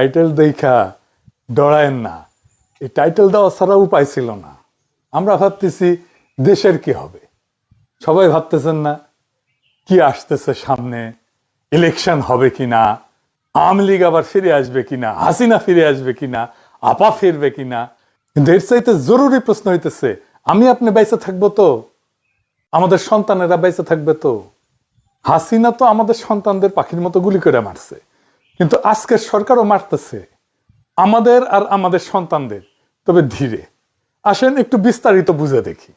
Title দেখা, ডরায়েন না। এই টাইটেল দেওয়া ছাড়া উপায় ছিল না। আমরা ভাবতেছি, দেশের কি হবে? সবাই ভাবতেছেন না, কি আসতেছে সামনে? ইলেকশন হবে কিনা আওয়ামী লীগ আবার ফিরে আসবে কিনা হাসিনা ফিরে আসবে কিনা আপা ফিরবে কিনা কিন্তু এর চাইতে জরুরি প্রশ্ন হইতেছে, আমি আপনি বেঁচে থাকব তো? আমাদের সন্তানেরা বেঁচে থাকবে তো? হাসিনা তো আমাদের সন্তানদের পাখির মতো গুলি করে মারছে। কিন্তু আজকের সরকারও মারতেছে। আমাদের আর আমাদের সন্তানদের। তবে ধীরে। আসেন একটু বিস্তারিত বুঝে দেখি।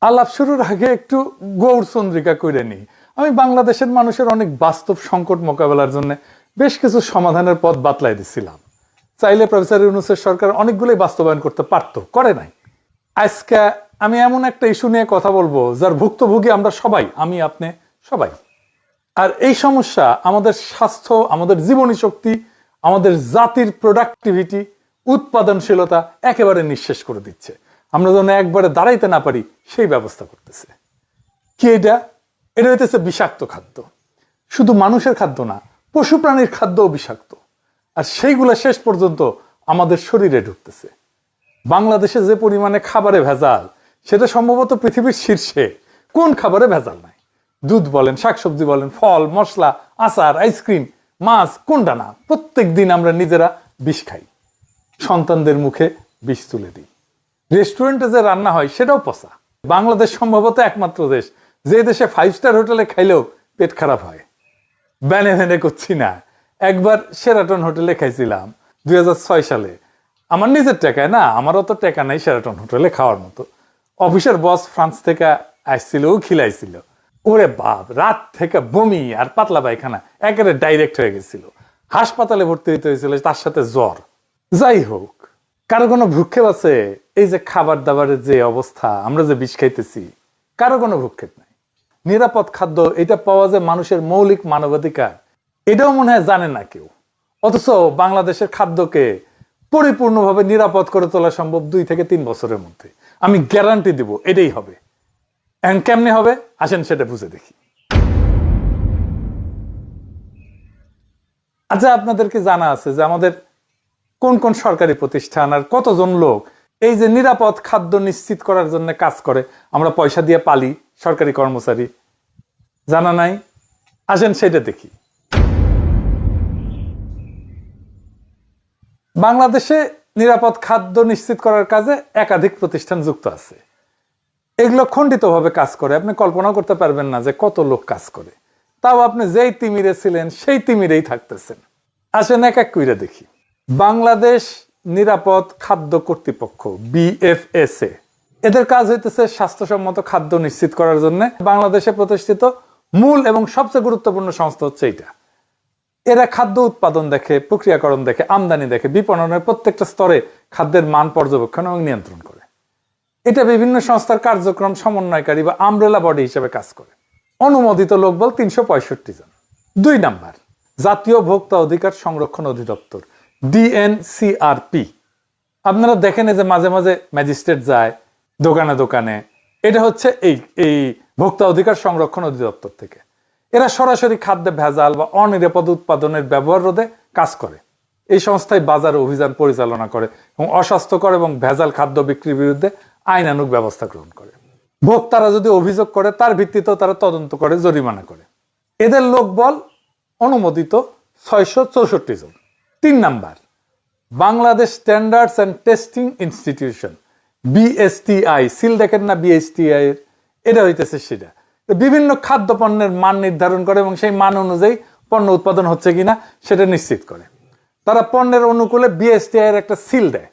আলাপ শুরুর আগে একটু গৌর চন্দ্রিকা করে নিই। আমি বাংলাদেশের মানুষের অনেক বাস্তব সংকট মোকাবেলার জন্য বেশ কিছু সমাধানের পথ বাতলাই দিছিলাম। চাইলে প্রফেসর ইউনুসের সরকার অনেকগুলোই বাস্তবায়ন করতে পারতো, করে নাই। আজকে আমি এমন একটা ইস্যু নিয়ে কথা বলব, যার ভুক্তভোগী আমরা সবাই, আমি, আপনি, সবাই। আর এই সমস্যা আমাদের স্বাস্থ্য, আমাদের জীবনী শক্তি আমাদের জাতির প্রোডাক্টিভিটি উৎপাদনশীলতা একেবারে নিঃশেষ করে দিচ্ছে। আমরা যেন একবারে দাঁড়াইতে না পারি, সেই ব্যবস্থা করতেছে। কি এটা? এটা হইতেছে বিষাক্ত খাদ্য। শুধু মানুষের খাদ্য না পশু প্রাণীর খাদ্যও বিষাক্ত। আর সেইগুলো শেষ পর্যন্ত আমাদের শরীরে ঢুকতেছে। বাংলাদেশে যে পরিমাণে খাবারে ভেজাল, সেটা সম্ভবত পৃথিবীর শীর্ষে। কোন খাবারে ভেজাল নাই? দুধ বলেন, শাকসবজি বলেন, ফল, মশলা, আচার, আইসক্রিম, মাছ, কোনটা না প্রত্যেক দিন আমরা নিজেরা বিষ খাই। সন্তানদের মুখে বিষ তুলে দিই। রেস্টুরেন্টে যে রান্না হয়, সেটাও পচা। বাংলাদেশ সম্ভবত একমাত্র দেশ, যে দেশে ফাইভ স্টার হোটেলে খাইলেও পেট খারাপ হয়। ব্যানে ভ্যানে করছি না। একবার সেরাটন হোটেলে খাইছিলাম, দুই হাজার ছয় সালে। আমার নিজের টাকায় না, আমারও তো টাকা নাই সেরাটন হোটেলে খাওয়ার মতো। অফিসের বস ফ্রান্স থেকে আসছিল, ও খিলাইছিল। ওরে বাপ, রাত থেকে বমি আর পাতলা পায়খানা, একেবারে ডাইরেক্ট হয়ে গেছিল। হাসপাতালে ভর্তি হইতে হয়েছিল তার সাথে জ্বর। যাই হোক, কারও কোনো ভ্রুক্ষেপ আছে? এই যে খাবার দাবারের যে অবস্থা, আমরা যে বিষ খাইতেছি, কারও কোনো ভ্রুক্ষেপ নাই। নিরাপদ খাদ্য, এটা পাওয়া যায় মানুষের মৌলিক মানবাধিকার। এটাও মনে হয় জানে না কেউ। অথচ বাংলাদেশের খাদ্যকে পরিপূর্ণভাবে নিরাপদ করে তোলা সম্ভব দুই থেকে তিন বছরের মধ্যে। আমি গ্যারান্টি দিব, এটাই হবে। এখন কেমনে হবে? আসেন সেটা বুঝে দেখি। আচ্ছা আপনাদেরকে জানা আছে যে আমাদের কোন কোন সরকারি প্রতিষ্ঠান আর কতজন লোক এই যে নিরাপদ খাদ্য নিশ্চিত করার জন্য কাজ করে, আমরা পয়সা দিয়ে পালি, সরকারি কর্মচারী। জানা নাই? আসেন সেটা দেখি। বাংলাদেশে নিরাপদ খাদ্য নিশ্চিত করার কাজে একাধিক প্রতিষ্ঠান যুক্ত আছে। এগুলো খণ্ডিতভাবে কাজ করে। আপনি কল্পনা করতে পারবেন না যে কত লোক কাজ করে। তাও আপনি যেই তিমিরে ছিলেন, সেই তিমিরেই থাকতেছেন। আসেন এক এক কইরা দেখি। বাংলাদেশ নিরাপদ খাদ্য কর্তৃপক্ষ, বিএফএসএ। এদের কাজ হইতেছে স্বাস্থ্যসম্মত খাদ্য নিশ্চিত করার জন্য। বাংলাদেশে প্রতিষ্ঠিত মূল এবং সবচেয়ে গুরুত্বপূর্ণ সংস্থা হচ্ছে এটা এরা খাদ্য উৎপাদন দেখে, প্রক্রিয়াকরণ দেখে, আমদানি দেখে, বিপণনের প্রত্যেকটা স্তরে খাদ্যের মান পর্যবেক্ষণ এবং নিয়ন্ত্রণ করে। এটা বিভিন্ন সংস্থার কার্যক্রম সমন্বয়কারী বা আমব্রেলা বডি হিসেবে কাজ করে। অনুমোদিত লোকবল তিনশো পঁয়ষট্টি জন। দুই নাম্বার, জাতীয় ভোক্তা অধিকার সংরক্ষণ অধিদপ্তর ডিএনসিআরপি আপনারা দেখেন যে মাঝে মাঝে ম্যাজিস্ট্রেট যায়, দোকানে দোকানে। এটা হচ্ছে এই এই ভোক্তা অধিকার সংরক্ষণ অধিদপ্তর থেকে। এরা সরাসরি খাদ্যে ভেজাল বা অনিরাপদ উৎপাদনের ব্যবহার রোধে কাজ করে। এই সংস্থায় বাজারে অভিযান পরিচালনা করে এবং অস্বাস্থ্যকর এবং ভেজাল খাদ্য বিক্রির বিরুদ্ধে আইনানুগ ব্যবস্থা গ্রহণ করে। ভোক্তারা যদি অভিযোগ করে, তার ভিত্তিতেও তারা তদন্ত করে, জরিমানা করে। এদের লোকবল অনুমোদিত ছয়শো চৌষট্টি জন। তিন number, Bangladesh standards and testing institution BSTI seal দেখেন না বিএসটিআই এর? এটা হইতেছে সেটা। বিভিন্ন খাদ্য পণ্যের মান নির্ধারণ করে এবং সেই মান অনুযায়ী পণ্য উৎপাদন হচ্ছে কিনা সেটা নিশ্চিত করে। তারা পণ্যের অনুকূলে বিএসটিআই এর একটা সিল দেয়,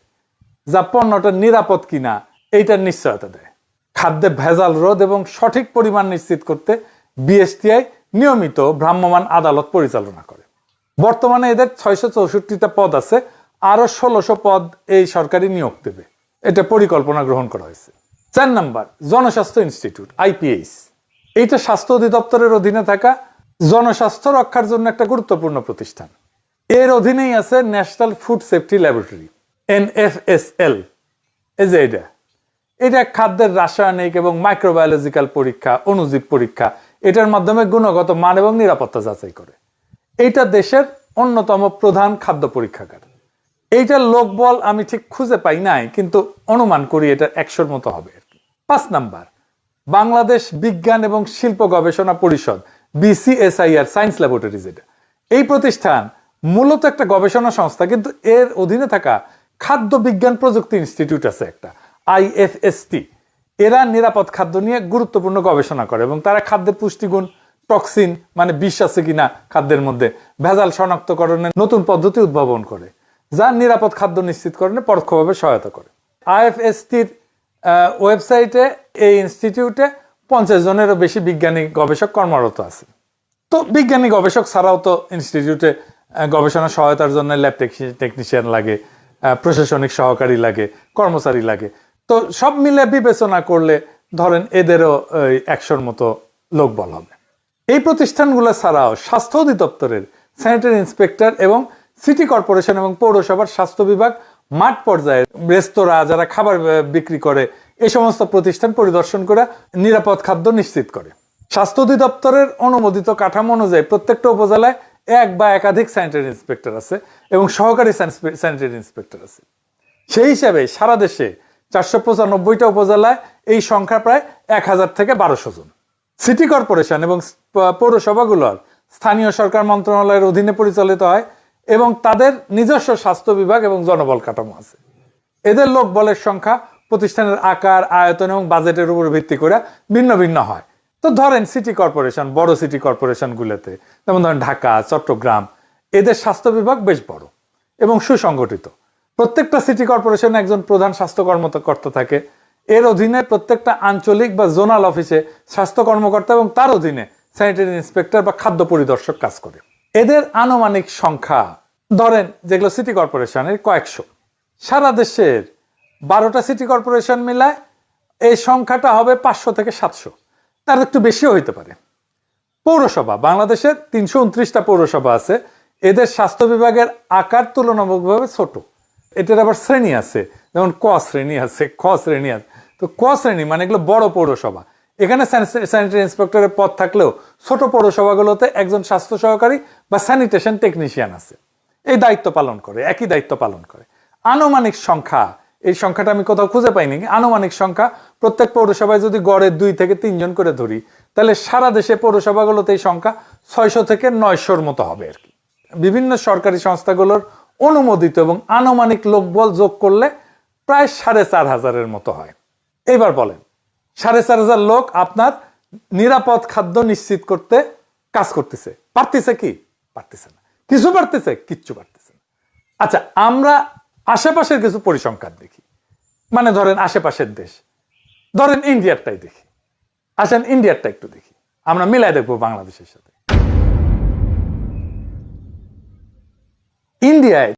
যা পণ্যটা নিরাপদ কিনা এইটার নিশ্চয়তা দেয়। খাদ্যে ভেজাল রোধ এবং সঠিক পরিমাণ নিশ্চিত করতে বিএসটিআই নিয়মিত ভ্রাম্যমাণ আদালত পরিচালনা করে। বর্তমানে এদের ছয়শো চৌষট্টিটা পদ আছে আরও ষোলোশো পদ এই সরকারি নিয়োগ দেবে। এটা পরিকল্পনা গ্রহণ করা হয়েছে। চার নাম্বার, জনস্বাস্থ্য ইনস্টিটিউট আইপিএইচ এইটা স্বাস্থ্য অধিদপ্তরের অধীনে থাকা জনস্বাস্থ্য রক্ষার জন্য একটা গুরুত্বপূর্ণ প্রতিষ্ঠান। এর অধীনেই আছে national food safety laboratory NFSL এই যে এটা এটা খাদ্যের রাসায়নিক এবং মাইক্রোবায়োলজিক্যাল পরীক্ষা, অনুজীব পরীক্ষা, এটার মাধ্যমে গুণগত মান এবং নিরাপত্তা যাচাই করে। এইটা দেশের অন্যতম প্রধান খাদ্য পরীক্ষাগার। এইটার লোকবল আমি ঠিক খুঁজে পাই নাই, কিন্তু অনুমান করি এটা একশোর মতো হবে পাঁচ নাম্বার, বাংলাদেশ বিজ্ঞান এবং শিল্প গবেষণা পরিষদ, বিসিএসআইআর, সায়েন্স ল্যাবরেটরিজ এটা। এই প্রতিষ্ঠান মূলত একটা গবেষণা সংস্থা, কিন্তু এর অধীনে থাকা খাদ্য বিজ্ঞান প্রযুক্তি ইনস্টিটিউট আছে একটা। আইএফএসটি এরা নিরাপদ খাদ্য নিয়ে গুরুত্বপূর্ণ গবেষণা করে এবং তারা খাদ্যের পুষ্টিগুণ, টক্সিন মানে বিষ আছে কিনা খাদ্যের মধ্যে, ভেজাল শনাক্তকরণের নতুন পদ্ধতি উদ্ভাবন করে, যা নিরাপদ খাদ্য নিশ্চিতকরণে পরোক্ষভাবে সহায়তা করে। আইএফএসটির ওয়েবসাইটে, এই ইনস্টিটিউটে পঞ্চাশ জনেরও বেশি বিজ্ঞানী গবেষক কর্মরত আছে। তো বিজ্ঞানী গবেষক ছাড়াও তো ইনস্টিটিউটে গবেষণা সহায়তার জন্য ল্যাব টেকনিশিয়ান লাগে প্রশাসনিক সহকারী লাগে, কর্মচারী লাগে। তো সব মিলে বিবেচনা করলে ধরেন এদেরও একশোর মতো লোকবল হবে। এই প্রতিষ্ঠানগুলো ছাড়াও স্বাস্থ্য অধিদপ্তরের, স্যানিটারি ইন্সপেক্টর এবং সিটি কর্পোরেশন এবং পৌরসভার স্বাস্থ্য বিভাগ, মাঠ পর্যায়ে রেস্তোরাঁ যারা খাবার বিক্রি করে এই সমস্ত প্রতিষ্ঠান পরিদর্শন করে নিরাপদ খাদ্য নিশ্চিত করে। স্বাস্থ্য অধিদপ্তরের অনুমোদিত কাঠামো অনুযায়ী প্রত্যেকটা উপজেলায় এক বা একাধিক স্যানিটারি ইন্সপেক্টর আছে এবং সহকারী স্যানিটারি ইন্সপেক্টর আছে। সেই হিসাবে সারা দেশে চারশো পঁচানব্বইটা উপজেলায় এই সংখ্যা প্রায় এক হাজার থেকে বারোশো জন। সিটি কর্পোরেশন এবং পৌরসভাগুলোর স্থানীয় সরকার মন্ত্রণালয়ের অধীনে পরিচালিত হয় এবং তাদের নিজস্ব স্বাস্থ্য বিভাগ এবং জনবল কাঠামো আছে। এদের লোক বলের সংখ্যা প্রতিষ্ঠানের আকার, আয়তন এবং বাজেটের উপর ভিত্তি করে ভিন্ন ভিন্ন হয়। তো ধরেন সিটি কর্পোরেশন বড় সিটি কর্পোরেশনগুলোতে যেমন ধরেন ঢাকা, চট্টগ্রাম, এদের স্বাস্থ্য বিভাগ বেশ বড় এবং সুসংগঠিত। প্রত্যেকটা সিটি কর্পোরেশনে একজন প্রধান স্বাস্থ্য কর্মকর্তা থাকে। এর অধীনে প্রত্যেকটা আঞ্চলিক বা জোনাল অফিসে স্বাস্থ্য কর্মকর্তা এবং তার অধীনে স্যানিটারি ইন্সপেক্টর বা খাদ্য পরিদর্শক কাজ করে। এদের আনুমানিক সংখ্যা, ধরেন যেগুলো সিটি কর্পোরেশনের কয়েকশো। সারা দেশের বারোটা সিটি কর্পোরেশন মিলায় এই সংখ্যাটা হবে পাঁচশো থেকে সাতশো। তার একটু বেশিও হইতে পারে। পৌরসভা, বাংলাদেশের তিনশো উনত্রিশটা পৌরসভা আছে। এদের স্বাস্থ্য বিভাগের আকার তুলনামূলকভাবে ছোট। এটার আবার শ্রেণি আছে। যেমন ক শ্রেণি আছে, খ শ্রেণি আছে। তো ক শ্রেণি মানে এগুলো বড় পৌরসভা। এখানে স্যানিটারি ইন্সপেক্টরের পদ থাকলেও ছোট পৌরসভাগুলোতে একজন স্বাস্থ্য সহকারী বা স্যানিটেশন টেকনিশিয়ান আছে। এই দায়িত্ব পালন করে, একই দায়িত্ব পালন করে। আনুমানিক সংখ্যা, এই সংখ্যাটা আমি কোথাও খুঁজে পাইনি, আনুমানিক সংখ্যা প্রত্যেক পৌরসভায় যদি গড়ে দুই থেকে তিনজন করে ধরি, তাহলে সারা দেশে পৌরসভাগুলোতে এই সংখ্যা ছয়শো থেকে নয়শোর মতো হবে আর কি। বিভিন্ন সরকারি সংস্থাগুলোর অনুমোদিত এবং আনুমানিক লোকবল যোগ করলে প্রায় সাড়ে চার হাজারের মতো হয়। এবার বলেন, সাড়ে চার হাজার লোক আপনার নিরাপদ খাদ্য নিশ্চিত করতে কাজ করতেছে। পারতেছে কি? পারতেছে না। কিছু পারতেছে, কিচ্ছু পারতেছে না। আচ্ছা আমরা আশেপাশের কিছু পরিসংখ্যান দেখি। মানে ধরেন আশেপাশের দেশ। ধরেন ইন্ডিয়ারটাই দেখি। আসেন ইন্ডিয়ারটা একটু দেখি। আমরা মিলাই দেখব বাংলাদেশের সাথে। ইন্ডিয়ায়